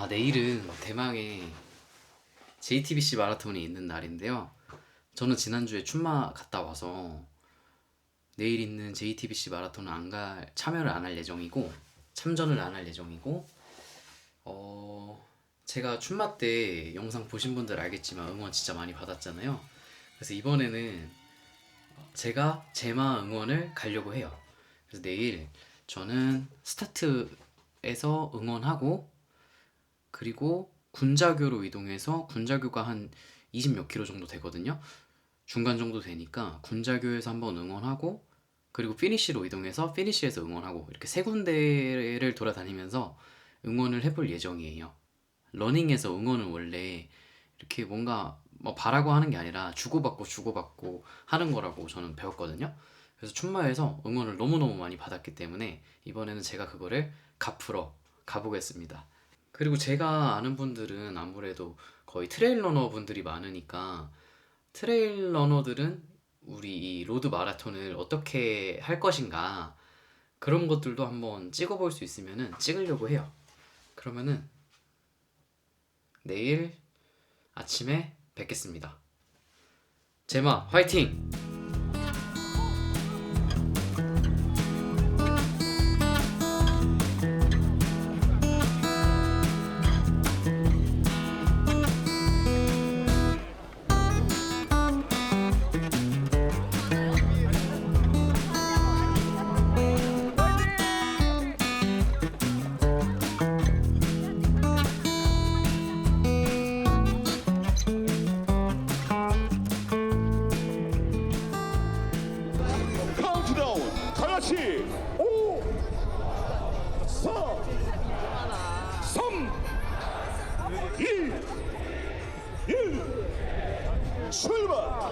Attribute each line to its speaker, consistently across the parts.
Speaker 1: 아, 내일은 대망의 JTBC 마라톤이 있는 날인데요. 저는 지난주에 춘마 갔다 와서 내일 있는 JTBC 마라톤은 안 갈, 참여를 안 할 예정이고, 참전을 안 할 예정이고, 어, 제가 춘마 때 영상 보신 분들 알겠지만 응원 진짜 많이 받았잖아요. 그래서 이번에는 제가 제마 응원을 가려고 해요. 그래서 내일 저는 스타트에서 응원하고 그리고 군자교로 이동해서 군자교가 한 20 몇 킬로 정도 되거든요. 중간 정도 되니까 군자교에서 한번 응원하고 그리고 피니시로 이동해서 피니시에서 응원하고 이렇게 세 군데를 돌아다니면서 응원을 해볼 예정이에요. 러닝에서 응원은 원래 이렇게 뭔가 뭐 바라고 하는 게 아니라 주고받고 주고받고 하는 거라고 저는 배웠거든요. 그래서 춘마에서 응원을 너무너무 많이 받았기 때문에 이번에는 제가 그거를 갚으러 가보겠습니다. 그리고 제가 아는 분들은 아무래도 거의 트레일 러너 분들이 많으니까 트레일 러너들은 우리 이 로드 마라톤을 어떻게 할 것인가 그런 것들도 한번 찍어볼 수 있으면은 찍으려고 해요. 그러면은 내일 아침에 뵙겠습니다. 제마 화이팅!
Speaker 2: 5 4 3 2 1 출발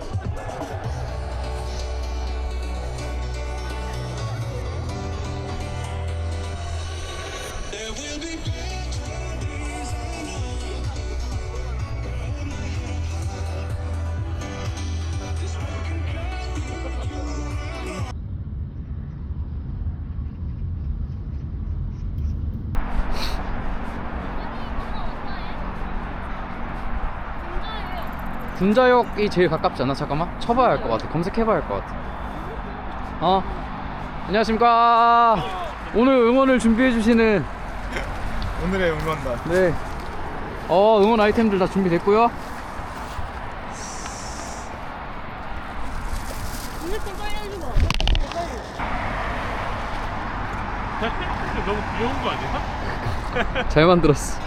Speaker 1: 군자역이 제일 가깝지 않아? 잠깐만 쳐봐야 할 것 같아 검색해봐야 할 것 같아 어 안녕하십니까 오늘 응원을 준비해주시는
Speaker 3: 오늘의 응원단
Speaker 1: 네. 어, 응원 아이템들 다 준비됐고요.
Speaker 3: 너무 귀여운 거 아니야?
Speaker 1: 잘 만들었어.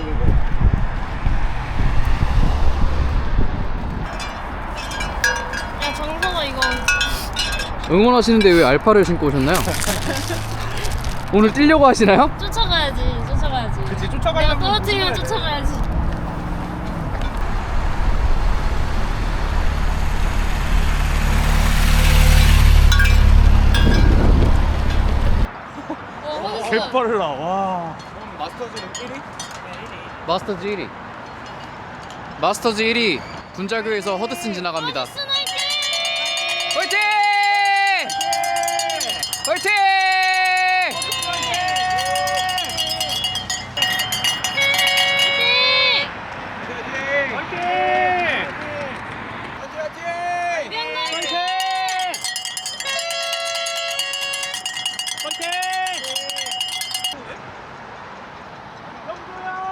Speaker 3: 거
Speaker 4: 야 정성아 이거
Speaker 1: 응원하시는데 왜 알파를 신고 오셨나요? 오늘 뛰려고 하시나요?
Speaker 4: 쫓아가야지 쫓아가야지
Speaker 3: 그치
Speaker 4: 내가
Speaker 3: 쫓아가려면
Speaker 4: 떨어뜨리면 쫓아가야지 어.
Speaker 3: 개빨라 와 마스터즈는 1위?
Speaker 1: 마스터즈 1위. 마스터즈 1위. 군자교에서 허드슨 지나갑니다. 화이팅! 화이팅!
Speaker 4: 화이팅! 미안해.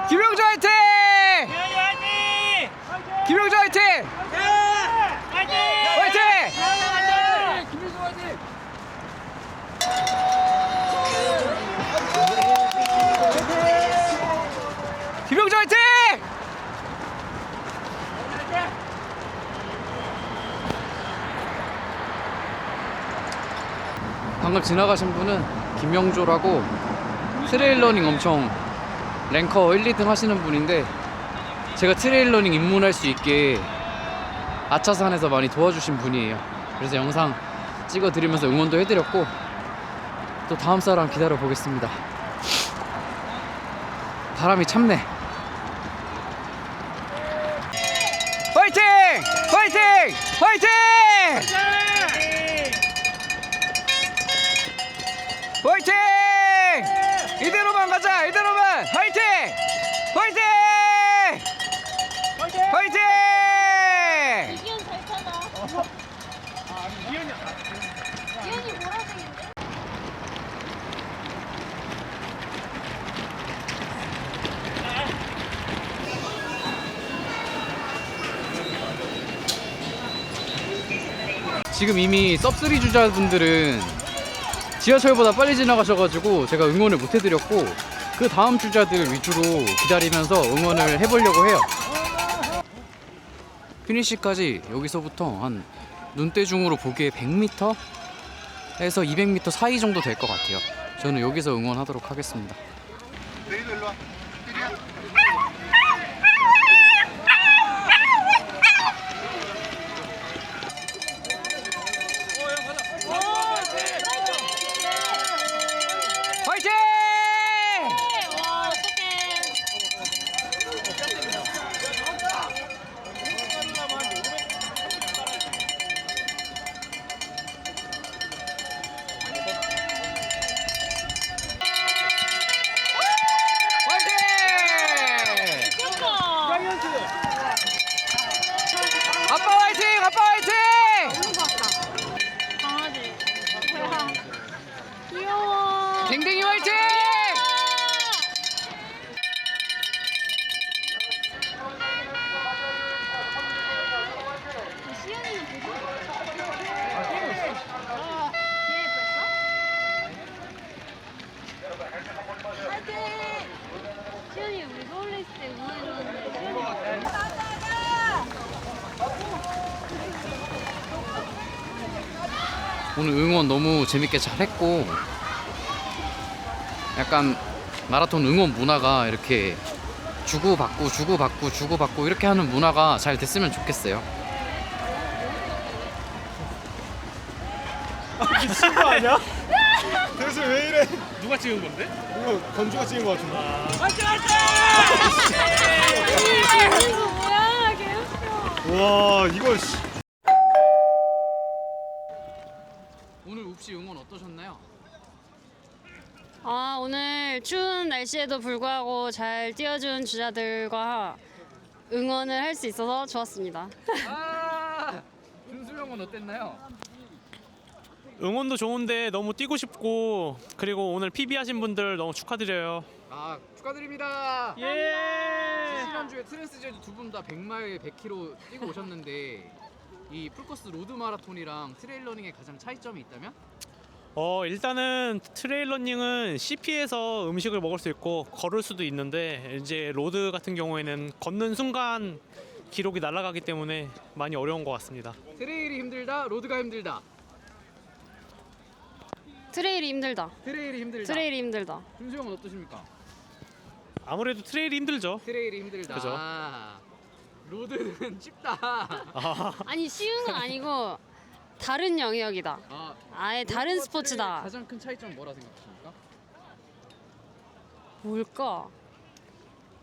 Speaker 1: 김영주 화이팅! 김영주 화이팅! 화이팅! 김영주 화이팅! 방금 지나가신 분은 김영조라고 트레일러닝 엄청 랭커 1, 2등 하시는 분인데 제가 트레일러닝 입문할 수 있게 아차산에서 많이 도와주신 분이에요. 그래서 영상 찍어드리면서 응원도 해드렸고 또 다음 사람 기다려 보겠습니다. 바람이 참네. 화이팅! 화이팅! 화이팅! 화이팅!
Speaker 4: 이대로만 가자. 이대로만. 화이팅! 화이팅! 화이팅! 화이팅! 이기현 잘 타다.
Speaker 1: 이현이 지금 이미 섭3 주자분들은 지하철보다 빨리 지나가셔가지고 제가 응원을 못 해드렸고 그 다음 주자들 위주로 기다리면서 응원을 해보려고 해요. 피니시까지 여기서부터 한 눈대중으로 보기에 100m에서 200m 사이 정도 될 것 같아요. 저는 여기서 응원하도록 하겠습니다. 화이팅!
Speaker 4: 와, 어떡해.
Speaker 1: 화이팅!
Speaker 4: 귀엽다.
Speaker 1: 아빠 화이팅! 아빠 화이팅!
Speaker 4: 너무 좋았다. 강아지. 귀여워.
Speaker 1: 댕댕이 화이팅!
Speaker 4: 시연이는 보고 아, 얘 예뻤어? 화이팅! 시연이 우리 서울에 있을 때 응원해줬는데 시연이
Speaker 1: 오늘 응원 너무 재밌게 잘했고 약간 마라톤 응원 문화가 이렇게 주고받고 주고받고 주고받고 이렇게 하는 문화가 잘 됐으면 좋겠어요.
Speaker 3: 미친 거 아니야? 대체 왜 이래? 누가 찍은 건데? 이거 건주가 찍은 거 같은데.
Speaker 4: 이거 뭐야 개웃겨
Speaker 3: 와 이거 씨.
Speaker 1: 오늘 웁시 응원 어떠셨나요?
Speaker 4: 아 오늘 추운 날씨에도 불구하고 잘 뛰어준 주자들과 응원을 할 수 있어서 좋았습니다
Speaker 1: 아, 준수 형은 어땠나요?
Speaker 5: 응원도 좋은데 너무 뛰고 싶고 그리고 오늘 PB 하신 분들 너무 축하드려요.
Speaker 1: 아 축하드립니다.
Speaker 5: 예.
Speaker 1: 지난주에 트랜스제도 두분 다 100마일 100km 뛰고 오셨는데 이 풀코스 로드 마라톤이랑 트레일 러닝의 가장 차이점이 있다면?
Speaker 5: 어 일단은 트레일 러닝은 CP에서 음식을 먹을 수 있고 걸을 수도 있는데 이제 로드 같은 경우에는 걷는 순간 기록이 날아가기 때문에 많이 어려운 것 같습니다.
Speaker 1: 트레일이 힘들다, 로드가 힘들다.
Speaker 4: 트레일이 힘들다
Speaker 1: 트레일이 힘들다.
Speaker 4: 트레일이 힘들다
Speaker 1: 준수 형은 어떠십니까?
Speaker 5: 아무래도 트레일이 힘들죠.
Speaker 1: 트레일이 힘들다.
Speaker 5: 그죠.
Speaker 1: 로드는 쉽다.
Speaker 5: 아,
Speaker 4: 아니 쉬운 건 아니고 다른 영역이다
Speaker 1: 아,
Speaker 4: 아예 다른 스포츠다
Speaker 1: 가장 큰 차이점 뭐라 생각하십니까?
Speaker 4: 뭘까?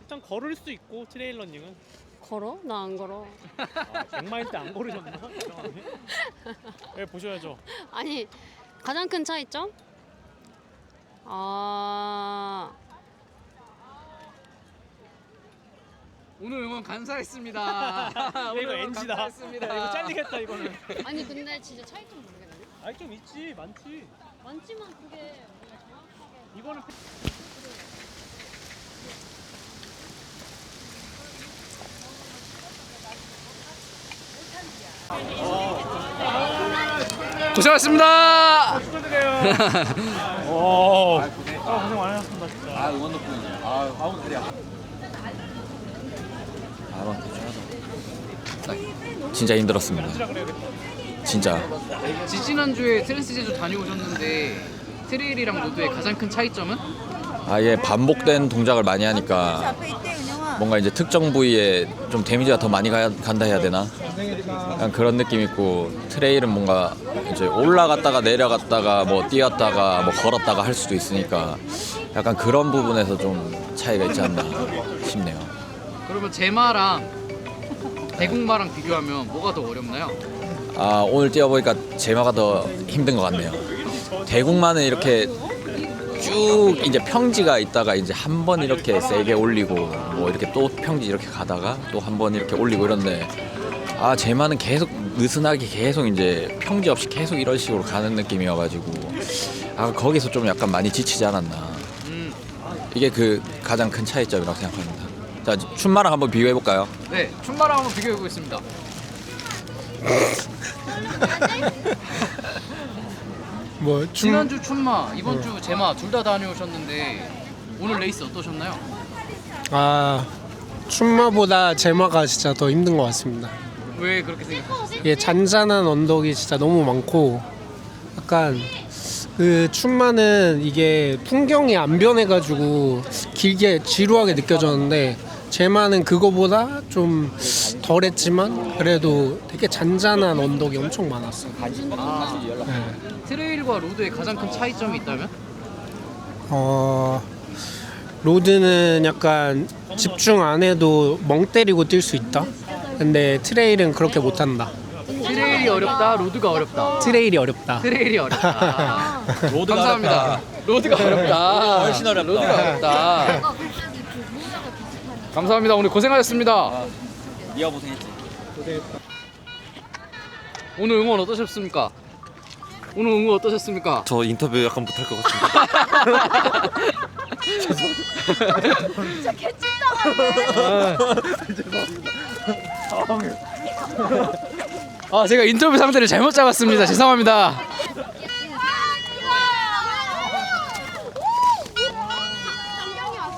Speaker 5: 일단 걸을 수 있고 트레일 러닝은
Speaker 4: 걸어? 나 안 걸어
Speaker 5: 아, 100마일 때 안 걸으셨나? 이상하네. 네, 보셔야죠.
Speaker 4: 아니 가장 큰 차이점? 아
Speaker 1: 오늘 응원 감사했습니다.
Speaker 5: 야,
Speaker 1: 오늘
Speaker 5: 이거
Speaker 1: 응원
Speaker 5: NG다.
Speaker 1: 감사했습니다.
Speaker 5: 이거 잘리겠다 이거는.
Speaker 4: 아니 근데 진짜 차이점 모르겠네
Speaker 5: 아니 좀 있지 많지.
Speaker 4: 많지만 그게 정확하게
Speaker 5: 이거는
Speaker 1: 고생하셨습니다.
Speaker 5: 오. 아, 고생 많으셨습니다 진짜.
Speaker 6: 진짜 힘들었습니다. 진짜
Speaker 1: 지지난주에 트랜스 제주 다녀오셨는데 트레일이랑 로드의 가장 큰 차이점은?
Speaker 6: 아예 반복된 동작을 많이 하니까 뭔가 이제 특정 부위에 좀 데미지가 더 많이 가, 간다 해야 되나? 약간 그런 느낌 있고 트레일은 뭔가 이제 올라갔다가 내려갔다가 뭐 뛰었다가 뭐 걸었다가 할 수도 있으니까 약간 그런 부분에서 좀 차이가 있지 않나 싶네요.
Speaker 1: 그러면 제마랑 대국마랑 비교하면 뭐가 더 어렵나요?
Speaker 6: 아 오늘 뛰어보니까 제마가 더 힘든 것 같네요. 대국만은 이렇게 쭉 이제 평지가 있다가 이제 한 번 이렇게 세게 올리고 뭐 이렇게 또 평지 이렇게 가다가 또 한 번 이렇게 올리고 이런데 아 제마는 계속 느슨하게 계속 이제 평지 없이 계속 이런 식으로 가는 느낌이어가지고 아 거기서 좀 약간 많이 지치지 않았나
Speaker 1: 음,
Speaker 6: 이게 그 가장 큰 차이점이라고 생각합니다. 자 춘마랑 한번 비교해 볼까요?
Speaker 1: 네, 춘마랑 한번 비교해 보겠습니다.
Speaker 7: 뭐 춤,
Speaker 1: 지난주 춘마, 이번 주 제마 둘 다 다녀오셨는데 오늘 레이스 어떠셨나요?
Speaker 7: 아 춤마보다 제마가 진짜 더 힘든 것 같습니다.
Speaker 1: 왜 그렇게 생각하셨어요?
Speaker 7: 이게 잔잔한 언덕이 진짜 너무 많고 약간 그 춤마는 이게 풍경이 안 변해가지고 길게 지루하게 느껴졌는데 제마는 그거보다 좀 덜했지만 그래도 되게 잔잔한 언덕이 엄청 많았어요.
Speaker 1: 아,
Speaker 7: 네.
Speaker 1: 트레일과 로드의 가장 큰 차이점이 있다면?
Speaker 7: 어 로드는 약간 집중 안 해도 멍 때리고 뛸 수 있다. 근데 트레일은 그렇게 못 한다.
Speaker 1: 트레일이 어렵다, 로드가 어렵다.
Speaker 7: 트레일이 어렵다.
Speaker 1: 트레일이 어렵다. 감사합니다. 로드가 어렵다. 훨씬 어렵다. 로드가 어렵다. 감사합니다. 오늘 고생하셨습니다.
Speaker 6: 네가 고생했지.
Speaker 1: 오늘 응원 어떠셨습니까? 오늘 응원 어떠셨습니까?
Speaker 3: 저 인터뷰 약간 못할 것 같은데.
Speaker 1: 아 제가 인터뷰 상대를 잘못 잡았습니다. 죄송합니다.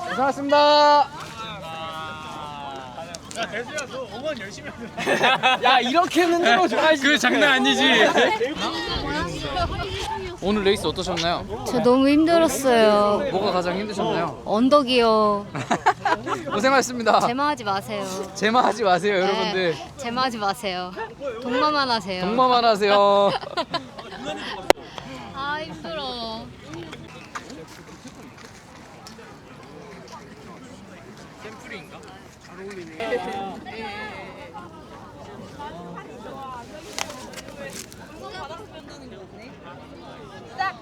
Speaker 1: 고생하셨습니다. 야 이렇게 흔들어 줘야지. 그 장난 아니지. 오늘 레이스 어떠셨나요?
Speaker 8: 저 너무 힘들었어요.
Speaker 1: 뭐가 가장 힘드셨나요?
Speaker 8: 언덕이요.
Speaker 1: 고생하셨습니다.
Speaker 8: 제마하지 마세요.
Speaker 1: 제마하지 마세요, 여러분들.
Speaker 8: 네, 제마하지 마세요. 동마만 하세요.
Speaker 1: 동마만 하세요.
Speaker 8: 아 힘들어.
Speaker 2: 자,